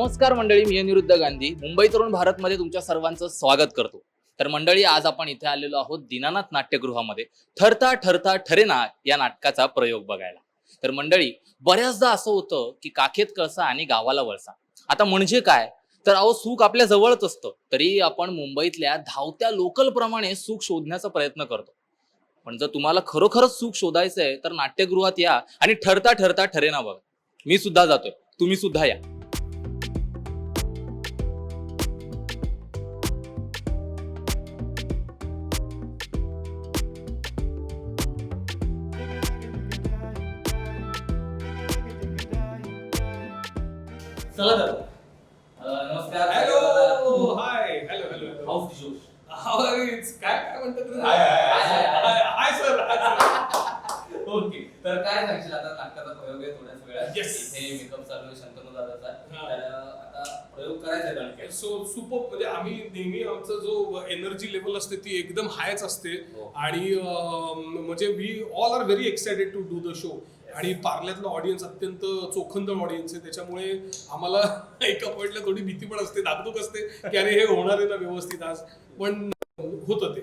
नमस्कार मंडळी मी अनिरुद्ध गांधी. मुंबई तरुण भारतमध्ये तुमच्या सर्वांचं स्वागत करतो. तर मंडळी आज आपण इथे आलेलो आहोत दीनानाथ नाट्यगृहामध्ये. ठरता ठरता ठरेना या नाटकाचा प्रयोग बघायला. तर मंडळी बऱ्याचदा असं होतं की काखेत कळसा आणि गावाला वळसा. आता म्हणजे काय? तर अहो सुख आपल्या जवळच असतं. तरी आपण मुंबईतल्या धावत्या लोकल प्रमाणे सुख शोधण्याचा प्रयत्न करतो. पण जर तुम्हाला खरोखरच सुख शोधायचं आहे तर नाट्यगृहात या आणि ठरता ठरता ठरेना बघा. मी सुद्धा जातोय. तुम्ही सुद्धा या. चला तर. अं, नमस्कार. Hello hi hello hello how's it's काय काय म्हणतात तुम्ही? हाय, हाय, हाय. सर ओके तर काय सांगशील आता? नाटकाचा प्रयोग आहे थोड्याच वेळात. Yes. इथे मेकअप चालू आहे शंतनू दादाचा. हा. तर आता प्रयोग करायचा आहे नाटकात. सो सुपर म्हणजे आम्ही नेहमी आमचं जो एनर्जी लेवल असते ती एकदम हायच असते. हो. आणि अं, म्हणजे we all are very excited to do the show आणि पार्ल्यातलं ऑडियन्स अत्यंत चोखंदळ ऑडियन्स आहे. त्याच्यामुळे आम्हाला एका पॉईंटला थोडी भीती पण असते धाकधूक असते की अरे हे होणार आहे ना व्यवस्थित आज. पण होतं ते.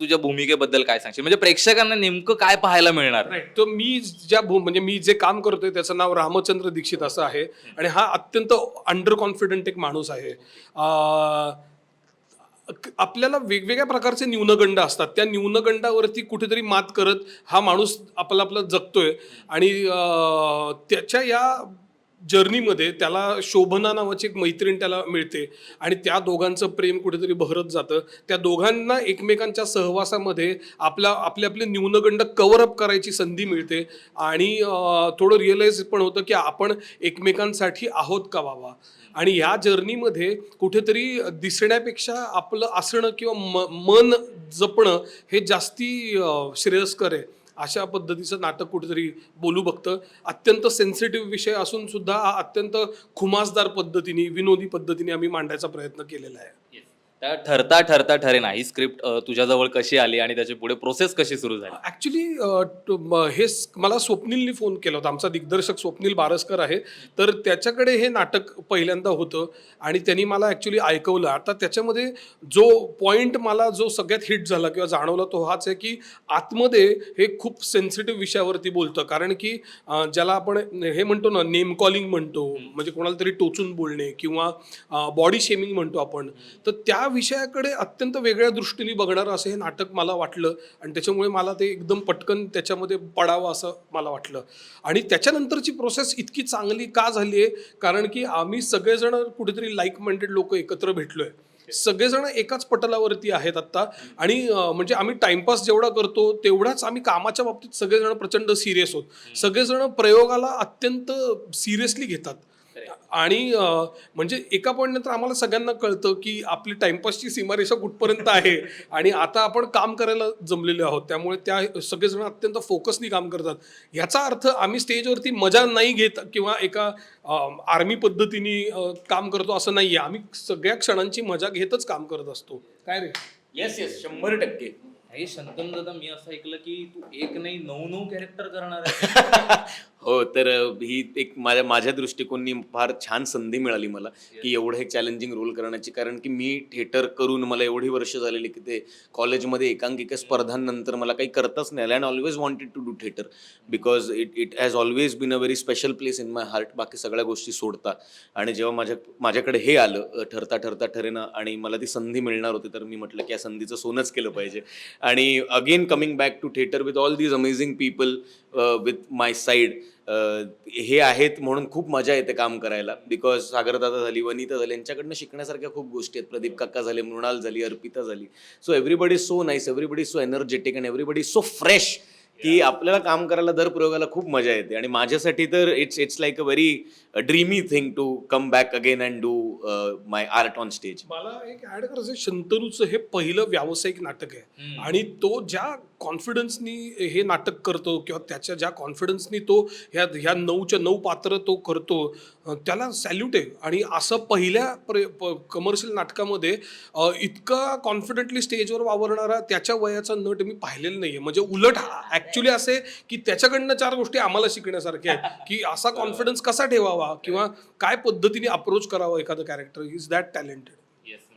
तुझ्या भूमिकेबद्दल काय सांगशील? म्हणजे प्रेक्षकांना नेमकं काय पाहायला मिळणार? राईट तर मी ज्या भू म्हणजे मी जे काम करतोय त्याचं नाव रामचंद्र दीक्षित असं आहे. आणि हा अत्यंत अंडर कॉन्फिडंट एक माणूस आहे. आपल्याला वेगवेगळ्या प्रकारचे न्यूनगंड असतात. त्या न्यूनगंडावरती कुठेतरी मात करत हा माणूस आपला आपला जगतोय. आणि त्याच्या या जर्नीमध्ये त्याला शोभना नावाची एक मैत्रीण त्याला मिळते. आणि त्या दोघांचं प्रेम कुठेतरी बहरत जातं. त्या दोघांना एकमेकांच्या सहवासामध्ये आपला आपले आपले न्यूनगंड कव्हरअप करायची संधी मिळते. आणि थोडं रिअलाइज पण होतं की आपण एकमेकांसाठी आहोत का वावा आणि या जर्नीमध्ये कुठेतरी दिसण्यापेक्षा आपलं असणं किंवा म मन जपणं हे जास्ती श्रेयस्कर आहे. अशा पद्धतीचं नाटक कुठेतरी बोलू बघतं. अत्यंत सेन्सिटिव्ह विषय असून सुद्धा हा अत्यंत खुमासदार पद्धतीने विनोदी पद्धतीने आम्ही मांडायचा प्रयत्न केलेला आहे. तर ठरता ठरता ठरेना ही स्क्रिप्ट तुझ्याजवळ कशी आली आणि त्याची पुढे प्रोसेस कशी सुरू झाली? ॲक्च्युली हे मला स्वप्नीलनी फोन केला होता. आमचा दिग्दर्शक स्वप्नील बारसकर आहे. तर त्याच्याकडे हे नाटक पहिल्यांदा होतं आणि त्यांनी मला ॲक्च्युली ऐकवलं. आता त्याच्यामध्ये जो पॉईंट मला जो सगळ्यात हिट झाला किंवा जाणवला तो हाच आहे की आतमध्ये हे खूप सेन्सिटिव्ह विषयावरती बोलतं. कारण की ज्याला आपण हे म्हणतो ना नेम कॉलिंग म्हणतो. म्हणजे कोणाला तरी टोचून बोलणे किंवा बॉडी शेमिंग म्हणतो आपण. तर त्या विषयाकडे अत्यंत वेगळ्या दृष्टीने बघणारं असं हे नाटक मला वाटलं आणि त्याच्यामुळे मला ते एकदम पटकन त्याच्यामध्ये पडावं असं मला वाटलं. आणि त्याच्यानंतरची प्रोसेस इतकी चांगली का झाली आहे? कारण की आम्ही सगळेजण कुठेतरी लाईक माइंडेड लोक एकत्र भेटलोय. सगळेजण एकाच पटलावरती आहेत आत्ता. आणि म्हणजे आम्ही टाइमपास जेवढा करतो तेवढाच आम्ही कामाच्या बाबतीत सगळेजण प्रचंड सिरियस होत. सगळेजण प्रयोगाला अत्यंत सिरियसली घेतात. आणि म्हणजे एका पॉईंट नंतर आम्हाला सगळ्यांना कळतं की आपली टाइमपासची सीमारेषा कुठपर्यंत आहे. आणि आता आपण काम करायला जमलेले आहोत. त्यामुळे त्या सगळेजण अत्यंत फोकसनी काम करतात. याचा अर्थ आम्ही स्टेजवरती मजा नाही घेत किंवा एका आर्मी पद्धतीने काम करतो असं नाही आहे आम्ही सगळ्या क्षणांची मजा घेतच काम करत असतो. काय रे? येस येस शंभर टक्के. हे शंतनू दादा मी असं ऐकलं की तू एक नाही नऊ नऊ कॅरेक्टर करणार आहे. हो तर ही एक माझ्या माझ्या दृष्टिकोननी फार छान संधी मिळाली मला की एवढं एक चॅलेंजिंग रोल करण्याची. कारण की मी थिएटर करून मला एवढी वर्ष झालेली की ते कॉलेजमध्ये एकांकिका स्पर्धांनंतर मला काही करताच नाही आलं. And always wanted to do theatre because it it has always been a very special place in my heart बाकी सगळ्या गोष्टी सोडता. आणि जेव्हा माझ्या माझ्याकडे हे आलं ठरता ठरता ठरेना आणि मला ती संधी मिळणार होती तर मी म्हटलं की या संधीचं सोनच केलं पाहिजे. आणि again coming back to theatre with all these amazing people with my side हे आहेत म्हणून खूप मजा येते काम करायला. बिकॉज सागरदादा झाली वनिता झाली यांच्याकडनं शिकण्यासारख्या खूप गोष्टी आहेत. प्रदीप काका झाले मृणाल झाली अर्पिता झाली. So everybody so nice everybody so energetic and everybody so fresh की आपल्याला काम करायला दर प्रयोगाला खूप मजा येते. आणि माझ्यासाठी तर it's it's like a very dreamy thing to come back again and do my art on stage मला एक ऍड करायचं शंतनूचं हे पहिलं व्यावसायिक नाटक आहे. आणि तो ज्या कॉन्फिडन्सनी हे नाटक करतो किंवा त्याच्या ज्या कॉन्फिडन्सनी तो ह्या ह्या नऊच्या नऊ पात्र तो करतो त्याला सॅल्यूट आहे. आणि असं पहिल्या कमर्शियल नाटकामध्ये इतका कॉन्फिडेंटली स्टेजवर वावरणारा त्याच्या वयाचा नट मी पाहिलेला नाहीये. म्हणजे उलट ऍक्च्युली असे की त्याच्याकडनं चार गोष्टी आम्हाला शिकण्यासारख्या आहेत. की असा कॉन्फिडन्स कसा ठेवावा किंवा काय पद्धतीने अप्रोच करावा एखादं कॅरेक्टर इज दॅट टॅलेंटेड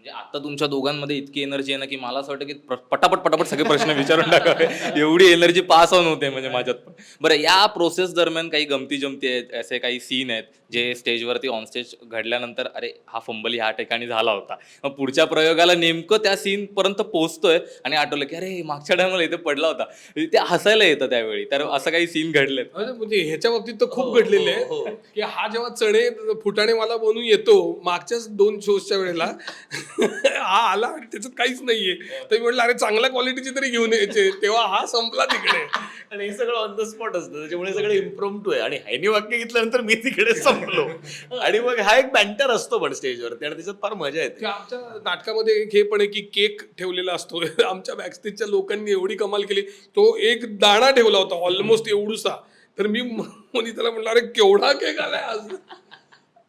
म्हणजे आता तुमच्या दोघांमध्ये इतकी एनर्जी आहे ना की मला असं वाटतं की पटापट पटापट सगळे प्रश्न विचारून टाकावे. एवढी एनर्जी पास ऑन होते म्हणजे माझ्यात पण. बरं या प्रोसेस दरम्यान काही गमती जमती आहेत असे काही सीन आहेत जे स्टेजवरती ऑन स्टेज घडल्यानंतर अरे हा फंबल ह्या ठिकाणी झाला होता. मग पुढच्या प्रयोगाला नेमकं त्या सीन पर्यंत पोहोचतोय आणि आठवलं की अरे मागच्या टायमाला इथे पडला होता. ते हसायला येतं त्यावेळी. तर असं काही सीन घडलेत. अरे म्हणजे ह्याच्या बाबतीत तर हो, खूप घडलेले आहे हो, हो. की हा जेव्हा चणे फुटाणे मला बनवून येतो मागच्याच दोन शोजच्या वेळेला हा आला. आणि त्याच्यात काहीच नाहीये. तर मी म्हटलं अरे चांगल्या क्वालिटीची तरी घेऊन यायचे. तेव्हा हा संपला तिकडे. आणि हे सगळं ऑन द स्पॉट असतं. त्याच्यामुळे सगळं इम्प्रोम्प्टू आहे. आणि ह्यानी वाक्य घेतल्यानंतर मी तिकडे संपलो. आणि मग हा एक बँटर असतो पण स्टेजवरती आणि त्याच्यात फार मजा येते. आमच्या नाटकामध्ये एक हे पण आहे की केक ठेवलेला असतो. आमच्या बॅकस्टेजच्या लोकांनी एवढी कमाल केली. तो एक दाणा ठेवला होता ऑलमोस्ट एवढूसा. तर मी त्याला म्हटलं अरे केवढा केक आलाय आज?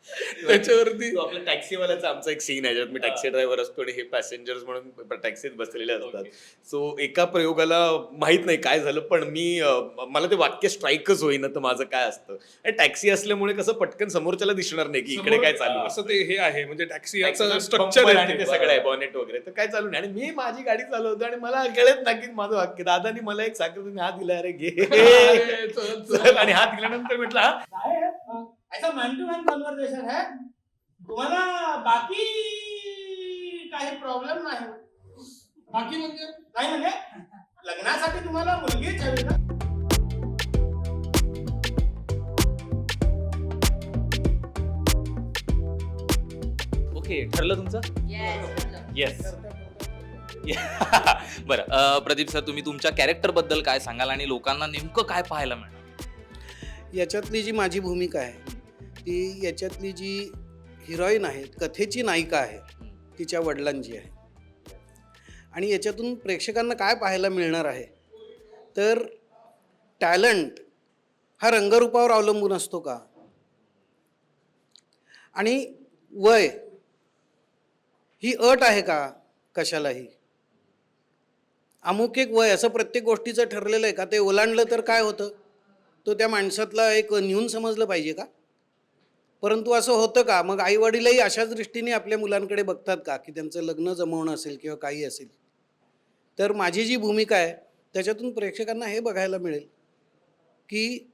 त्याच्यावरती तो आपल्या टॅक्सीवाल्याचा आमचा एक सीन आहे ज्यात मी टॅक्सी ड्रायव्हर असतो आणि हे पॅसेंजर्स म्हणून टॅक्सीत बसलेले असतात. सो एका प्रयोगाला माहीत नाही काय झालं पण मी मला ते वाक्य स्ट्राईकच होईना तर माझं काय असतं. आणि टॅक्सी असल्यामुळे कसं पटकन समोरच्याला दिसणार नाही की इकडे काय चालू. असं ते हे आहे म्हणजे टॅक्सी स्ट्रक्चर आहे आणि ते. सगळं आहे बॉनेट वगैरे. तर काय चालू नाही. आणि मी माझी गाडी चालवतो आणि मला कळत ना की माझं वाक्य. दादानी मला एक साखर तुम्ही हात दिला अरे घे. आणि हात दिल्यानंतर म्हटलं ऐसा मॅन टू मॅन कन्व्हर्सेशन है। तुम्हाला बाकी काही प्रॉब्लेम नाही। बाकी म्हणजे? नाही म्हणजे? लग्नासाठी तुम्हाला मुलगीच हवी ना। ओके ठरलं तुमचं? येस बरं प्रदीप सर तुम्ही तुमच्या कॅरेक्टरबद्दल काय सांगाल आणि लोकांना नेमकं काय पाहायला मिळणार? याच्यातली जी माझी भूमिका आहे ती याच्यातली जी हिरोईन आहे कथेची नायिका आहे तिच्या वडिलांची आहे. आणि याच्यातून प्रेक्षकांना काय पाहायला मिळणार आहे? तर टॅलंट हा रंगरूपावर अवलंबून असतो का? आणि वय ही अट आहे का कशालाही? अमुक एक वय असं प्रत्येक गोष्टीचं ठरलेलं आहे का? ते ओलांडलं तर काय होतं? तो त्या माणसातला एक न्यून समजलं पाहिजे का? परंतु असं होतं का? मग आईवडीलही अशाच दृष्टीने आपल्या मुलांकडे बघतात का? की त्यांचं लग्न जमवणं असेल किंवा काही असेल. तर माझी जी भूमिका आहे त्याच्यातून प्रेक्षकांना हे बघायला मिळेल की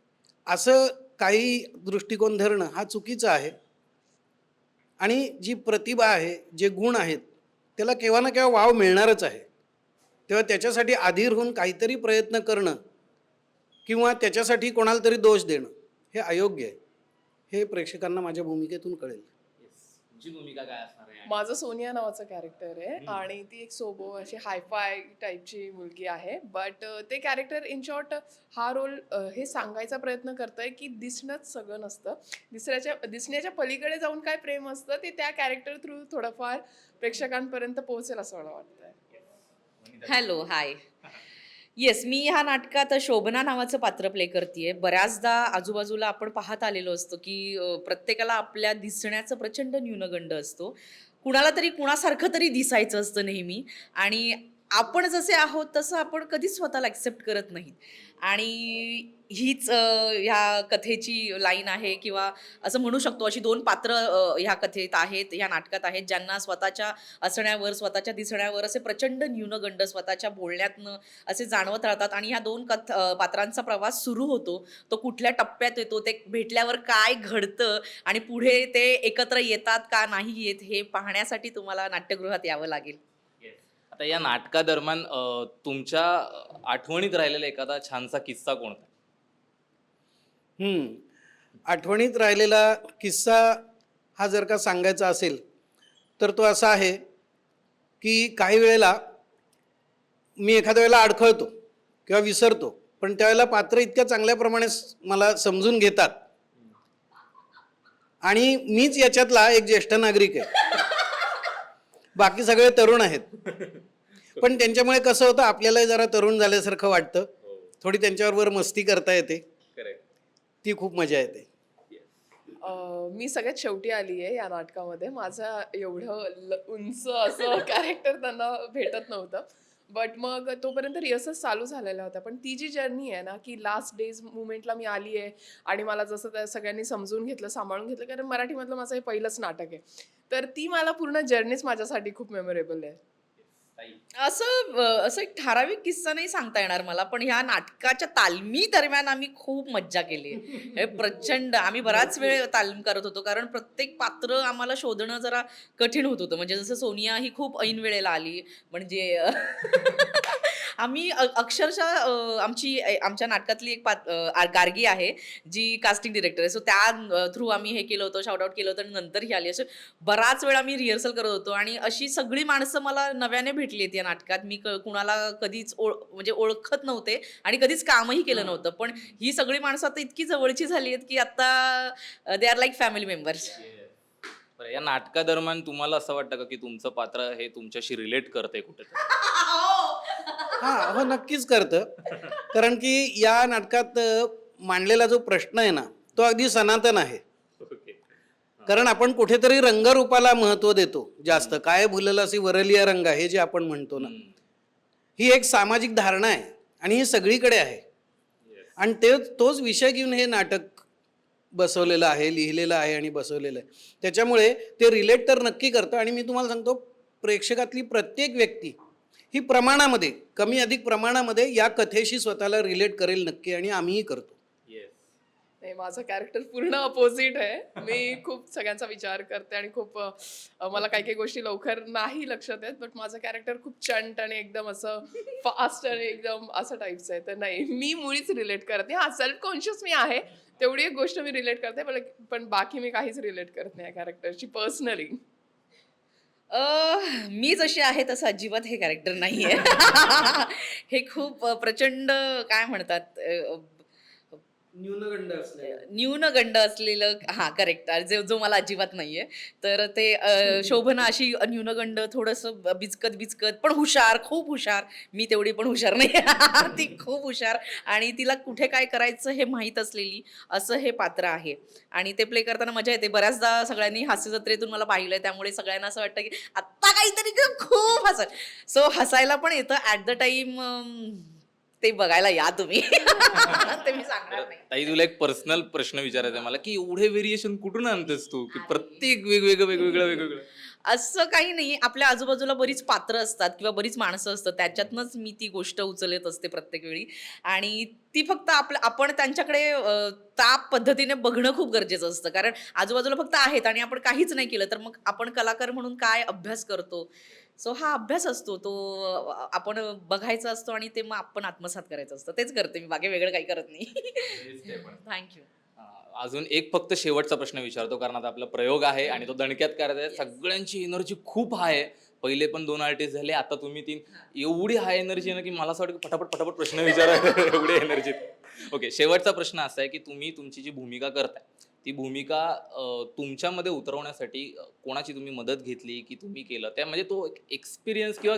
असं काही दृष्टिकोन धरणं हा चुकीचा आहे. आणि जी प्रतिभा आहे जे गुण आहेत त्याला केव्हा ना केव्हा वाव मिळणारच आहे. तेव्हा त्याच्यासाठी आधीर होऊन काहीतरी प्रयत्न करणं किंवा त्याच्यासाठी कोणाला तरी दोष देणं हे अयोग्य आहे. हे प्रेक्षकांना माझ्या भूमिकेतून कळेल. भूमिका काय असणार आहे? माझं सोनिया नावाचं कॅरेक्टर आहे आणि ती एक सोबो अशी हायफाय टाईपची मुलगी आहे. बट ते कॅरेक्टर इन शॉर्ट हा रोल हे सांगायचा प्रयत्न करतोय की दिसणंच सगळं नसतं. दिसण्याच्या दिसण्याच्या पलीकडे जाऊन काय प्रेम असतं ते त्या कॅरेक्टर थ्रू थोडंफार प्रेक्षकांपर्यंत पोहोचेल असं मला वाटतंय. हॅलो हाय येस मी ह्या नाटकात शोभना नावाचं पात्र प्ले करते बऱ्याचदा आजूबाजूला आपण पाहत आलेलो असतो की प्रत्येकाला आपल्या दिसण्याचं प्रचंड न्यूनगंड असतो. कुणाला तरी कुणासारखं तरी दिसायचं असतं नेहमी. आणि आपण जसे आहोत तसं आपण कधीच स्वतःला ॲक्सेप्ट करत नाही. आणि हीच ह्या कथेची लाईन आहे किंवा असं म्हणू शकतो अशी दोन पात्र ह्या कथेत आहेत ह्या नाटकात आहेत ज्यांना स्वतःच्या असण्यावर स्वतःच्या दिसण्यावर असे प्रचंड न्यूनगंड स्वतःच्या बोलण्यातनं असे जाणवत राहतात. आणि ह्या दोन कथ पात्रांचा प्रवास सुरू होतो. तो कुठल्या टप्प्यात येतो ते भेटल्यावर काय घडतं आणि पुढे ते एकत्र येतात का नाही येत हे पाहण्यासाठी तुम्हाला नाट्यगृहात यावं लागेल. आता या नाटकादरम्यान तुमच्या आठवणीत राहिलेला एखादा छानसा किस्सा कोणता? हम्म. आठवणीत राहिलेला किस्सा हा जर का सांगायचा असेल तर तो असा आहे की काही वेळेला मी एखाद्या वेळेला अडखळतो किंवा विसरतो पण त्यावेळेला पात्र इतक्या चांगल्या प्रमाणे मला समजून घेतात. आणि मीच याच्यातला एक ज्येष्ठ नागरिक आहे. बाकी सगळे तरुण आहेत. पण त्यांच्यामुळे कसं होतं आपल्याला जरा तरुण झाल्यासारखं वाटतं. थोडी त्यांच्याबरोबर मस्ती करता येते. ती खूप मजा येते. अं, मी सगळ्यात शेवटी आली आहे या नाटकामध्ये. माझं एवढं ल- उंच असं कॅरेक्टर त्यांना भेटत नव्हतं. बट मग तोपर्यंत रिहर्सल्स चालू झालेला होता पण ती जी जर्नी आहे ना की लास्ट डेज मुवमेंटला मी आली आहे आणि मला जसं त्या सगळ्यांनी समजून घेतलं सांभाळून घेतलं कारण मराठीमधलं माझं हे पहिलंच नाटक आहे. तर ती मला पूर्ण जर्नीच माझ्यासाठी खूप मेमोरेबल आहे. असं असं एक ठराविक किस्सा नाही सांगता येणार मला पण ह्या नाटकाच्या तालमी दरम्यान आम्ही खूप मज्जा केली हे प्रचंड आम्ही बराच वेळ तालीम करत होतो कारण प्रत्येक पात्र आम्हाला शोधणं जरा कठीण होत होतं. म्हणजे जसं सोनिया ही खूप ऐन वेळेला आली म्हणजे आम्ही अक्षरशः आमची आमच्या नाटकातली एक पात गार्गी आहे जी कास्टिंग डिरेक्टर आहे. सो त्या थ्रू आम्ही हे केलं होतं शॉर्ट आउट केलं होतं आणि नंतर ही आली. असं बराच वेळ आम्ही रिहर्सल करत होतो आणि अशी सगळी माणसं मला नव्याने भेटली आहेत या नाटकात. मी क- कुणाला कधीच ओळ म्हणजे ओळखत नव्हते आणि कधीच कामही केलं नव्हतं. पण ही सगळी माणसं आता इतकी जवळची झाली आहेत की आता they are like family members बरं या नाटकादरम्यान तुम्हाला असं वाटतं का की तुमचं पात्र हे तुमच्याशी रिलेट करते कुठेतरी? हा हो नक्कीच करतं. कारण की या नाटकात मांडलेला जो प्रश्न आहे ना तो अगदी सनातन आहे. कारण आपण कुठेतरी रंगरूपाला महत्त्व देतो जास्त. काय भुललासी वरलिया रंग हे जे आपण म्हणतो ना. ही एक सामाजिक धारणा आहे आणि ही सगळीकडे आहे. आणि ते तोच विषय घेऊन हे नाटक बसवलेलं आहे लिहिलेलं आहे आणि बसवलेलं आहे. त्याच्यामुळे ते रिलेट तर नक्की करतं आणि मी तुम्हाला सांगतो प्रेक्षकातली प्रत्येक व्यक्ती ही प्रमाणामध्ये कमी अधिक प्रमाणामध्ये या कथेशी स्वतःला रिलेट करेल नक्की आणि आम्हीही करतो. नाही माझं कॅरेक्टर पूर्ण अपोजिट आहे. मी खूप सगळ्यांचा विचार करते आणि खूप अ, मला काही काही गोष्टी लवकर नाही लक्षात येत बट माझं कॅरेक्टर खूप चंट आणि एकदम असं फास्ट आणि एकदम असं टाईपचं आहे. तर नाही मी मुळीच रिलेट करते हा सेल्फ कॉन्शियस मी आहे. तेवढी एक गोष्ट मी रिलेट करते पण पण बाकी मी काहीच रिलेट करत नाही या कॅरेक्टरची पर्सनली मी जशी आहे तसं अजिबात हे कॅरेक्टर नाहीये. हे खूप प्रचंड काय म्हणतात न्यूनगंड असले न्यूनगंड असलेलं हा करेक्ट जे जो मला अजिबात नाहीये. तर ते शोभना अशी न्यूनगंड थोडंसं बिचकत बिचकत पण हुशार खूप हुशार. मी तेवढी पण हुशार नाही. ती खूप हुशार. आणि तिला कुठे काय करायचं हे माहीत असलेली असं हे पात्र आहे. आणि ते प्ले करताना मजा येते. बऱ्याचदा सगळ्यांनी हास्य जत्रेतून मला पाहिलंय. त्यामुळे सगळ्यांना असं वाटतं की आत्ता काहीतरी ग- खूप हसत सो हसायला पण येतं. ॲट द टाइम ते बघायला या तुम्ही. ते मी सांगणार नाही. ताई तुला एक पर्सनल प्रश्न विचारायचा आहे मला की एवढे व्हेरिएशन कुठून आणतेस तू? की प्रत्येक वेगवेगळं वेगवेगळं वेगवेगळं. असं काही नाही. आपल्या आजूबाजूला बरीच पात्र असतात किंवा बरीच माणसं असतात. त्याच्यातनंच मी ती गोष्ट उचलत असते प्रत्येक वेळी. आणि ती फक्त आपल्या आपण त्यांच्याकडे त्या पद्धतीने बघणं खूप गरजेचं असतं. कारण आजूबाजूला फक्त आहेत आणि आपण काहीच नाही केलं तर मग आपण कलाकार म्हणून काय अभ्यास करतो? सो हा अभ्यास असतो. तो आपण बघायचा असतो आणि ते मग आपण आत्मसात करायचं असतं. तेच करते मी. बाकी वेगळं काही करत नाही. थँक्यू अजून एक फक्त शेवटचा प्रश्न विचारतो कारण आता आपला प्रयोग आहे आणि तो दणक्यात करत आहे. सगळ्यांची एनर्जी खूप हाय आहे. पहिले पण दोन आर्टिस्ट झाले आता तुम्ही तीन. एवढी हाय एनर्जी आहे ना की मला असं वाटतं पटापट पटापट प्रश्न विचारा. एवढी एनर्जी ओके शेवटचा प्रश्न असा आहे की तुम्ही तुमची जी भूमिका करताय ती भूमिका तुमच्यामध्ये उतरवण्यासाठी कोणाची तुम्ही मदत घेतली की तुम्ही केलं? त्या म्हणजे तो एक्सपिरियन्स किंवा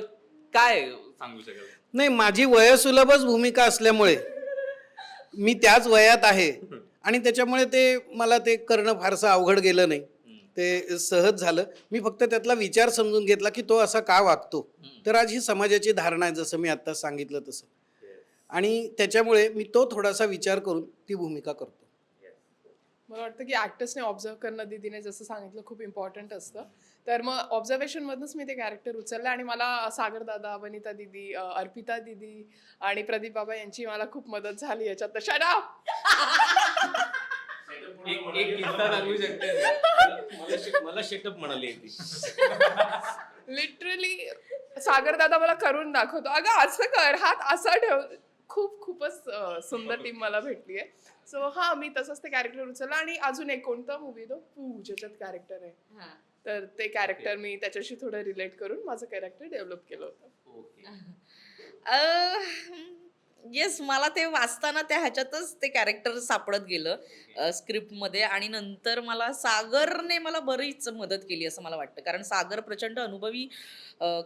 काय सांगू शकाल? नाही माझी वयसुलभच भूमिका असल्यामुळे मी त्याच वयात आहे. आणि त्याच्यामुळे ते मला ते करणं फारसं अवघड गेलं नाही. ते सहज झालं. मी फक्त त्यातला विचार समजून घेतला की तो असा का वागतो? तर आज ही समाजाची धारणा आहे जसं मी आता सांगितलं तसं. आणि त्याच्यामुळे मी तो थोडासा विचार करून ती भूमिका करतो. मला वाटतं की ॲक्टर्सने ऑब्झर्व करणं दिदीने जसं सांगितलं खूप इम्पॉर्टंट असतं. तर मग ऑब्झर्वेशनमधूनच मी ते कॅरेक्टर उचललं आणि मला सागर दादा वनिता दिदी अर्पिता दिदी आणि प्रदीप बाबा यांची मला खूप मदत झाली याच्यात. तर शट अप! एक एक किस्सा सांगू शकते? मला शे- मला शेटअप म्हणाली आहे ती. लिटरली सागर दादा मला करून दाखवतो. अगं असं कर हात असा ठेव. खूप खूपच सुंदर टीम मला भेटली आहे सो हा मी तसंच ते कॅरेक्टर उचललं आणि अजून एक कोणता मूवी तो? पू ज्याच्यात कॅरेक्टर आहे. तर ते कॅरेक्टर मी त्याच्याशी थोडं रिलेट करून माझं कॅरेक्टर डेव्हलप केलं होतं. येस मला ते वाचताना त्या ह्याच्यातच ते कॅरेक्टर सापडत गेलं स्क्रिप्टमध्ये आणि नंतर मला सागरने मला बरीच मदत केली असं मला वाटतं. कारण सागर प्रचंड अनुभवी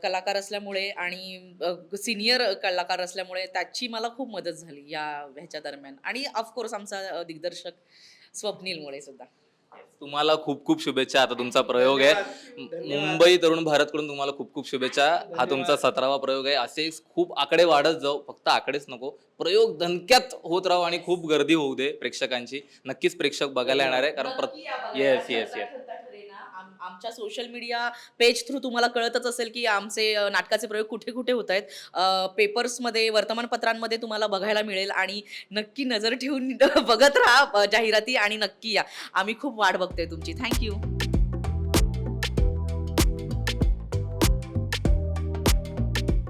कलाकार असल्यामुळे आणि सिनियर कलाकार असल्यामुळे त्याची मला खूप मदत झाली या ह्याच्या दरम्यान. आणि ऑफकोर्स आमचा दिग्दर्शक स्वप्नीलमुळे सुद्धा. तुम्हाला खूप खूप शुभेच्छा. आता तुमचा प्रयोग आहे. मुंबई तरुण भारतकडून तुम्हाला खूप खूप शुभेच्छा. हा तुमचा सतरावा प्रयोग आहे. असे खूप आकडे वाढत जाऊ. फक्त आकडेच नको. प्रयोग धनक्यात होत राहू आणि खूप गर्दी होऊ दे प्रेक्षकांची. नक्कीच प्रेक्षक बघायला येणार आहे. कारण. येस येस येस आमच्या सोशल मीडिया पेज थ्रू तुम्हाला कळतच असेल की आमचे नाटकाचे प्रयोग कुठे कुठे होत आहेत. पेपर्समध्ये वर्तमानपत्रांमध्ये तुम्हाला बघायला मिळेल आणि नक्की नजर ठेवून बघत राहा जाहिराती आणि नक्की या. आम्ही खूप वाट बघतोय तुमची. थँक्यू